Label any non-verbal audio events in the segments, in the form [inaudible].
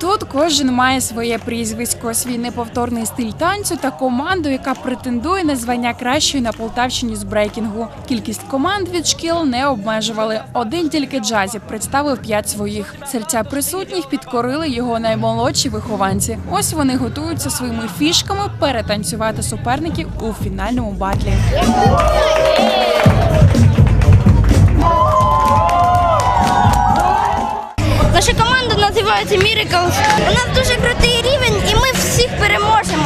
Тут кожен має своє прізвисько, свій неповторний стиль танцю та команду, яка претендує на звання кращої на Полтавщині з брейкінгу. Кількість команд від шкіл не обмежували. Один тільки джазі представив п'ять своїх. Серця присутніх підкорили його наймолодші вихованці. Ось вони готуються своїми фішками перетанцювати суперників у фінальному батлі. Команда називається Miracles. У нас дуже крутий рівень, і ми всіх переможемо.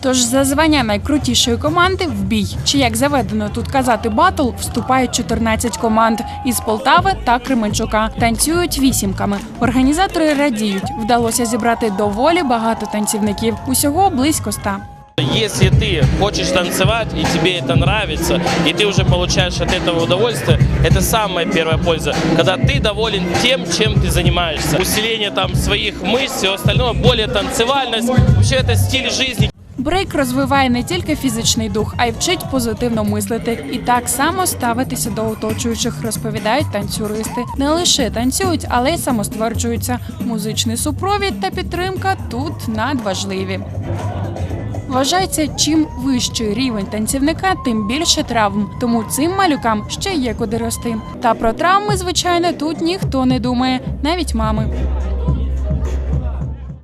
Тож за звання найкрутішої команди в бій. Чи як заведено тут казати батл, вступають 14 команд із Полтави та Кременчука. Танцюють вісімками. Організатори радіють, вдалося зібрати доволі багато танцівників. Усього близько ста. Если ты хочешь танцевать и тебе это нравится, и ты уже получаешь от этого удовольствие, это самая первая польза. Когда ты доволен тем, чем ты занимаешься. Усиление там своих мышц, все остальное, более танцевальность. Вообще это стиль жизни. Брейк розвиває не тільки фізичний дух, а й вчить позитивно мислити і так само ставитися до оточуючих, розповідають танцюристи. Не лише танцюють, але й самостверджуються. Музичний супровід та підтримка тут надважливі. Вважається, чим вищий рівень танцівника, тим більше травм. Тому цим малюкам ще є куди рости. Та про травми, звичайно, тут ніхто не думає, навіть мами.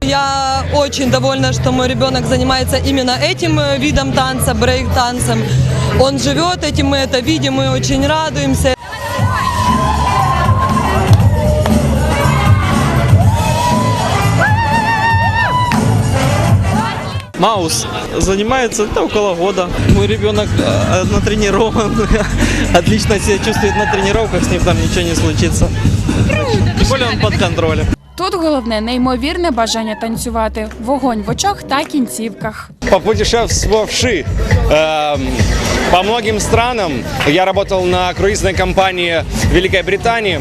Я очень довольна, что мой ребенок занимается именно этим э, видом танца, брейк-танцем. Он живет этим, мы это видим, мы очень радуемся. Маус занимается да, около года. Мой ребенок э, натренирован, [laughs] отлично себя чувствует на тренировках, с ним там ничего не случится. Тем более он под контролем. Тут головне неймовірне бажання танцювати, вогонь в очах та кінцівках. попутешествовавший эм, по многим странам, я работал на круизной компании Великой Британии,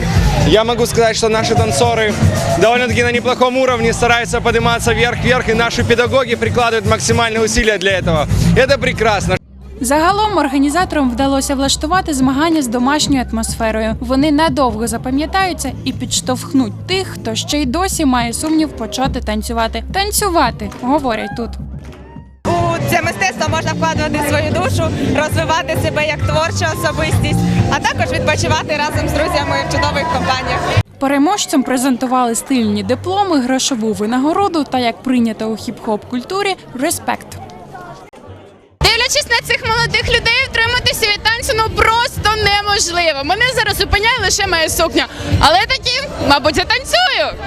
я могу сказать, что наши танцоры довольно-таки на неплохом уровне стараются подниматься вверх-вверх, и наши педагоги прикладывают максимальные усилия для этого. Это прекрасно. Загалом організаторам вдалося влаштувати змагання з домашньою атмосферою. Вони надовго запам'ятаються і підштовхнуть тих, хто ще й досі має сумнів почати танцювати. Танцювати говорять тут. Можна вкладувати свою душу, розвивати себе як творча особистість, а також відпочивати разом з друзями в чудових компаніях. Переможцям презентували стильні дипломи, грошову винагороду та, як прийнято у хіп-хоп культурі, респект. Дивлячись на цих молодих людей, втриматися від танцю ну просто неможливо. Мене зараз зупиняє лише моя сукня. Але таки, мабуть, я танцюю.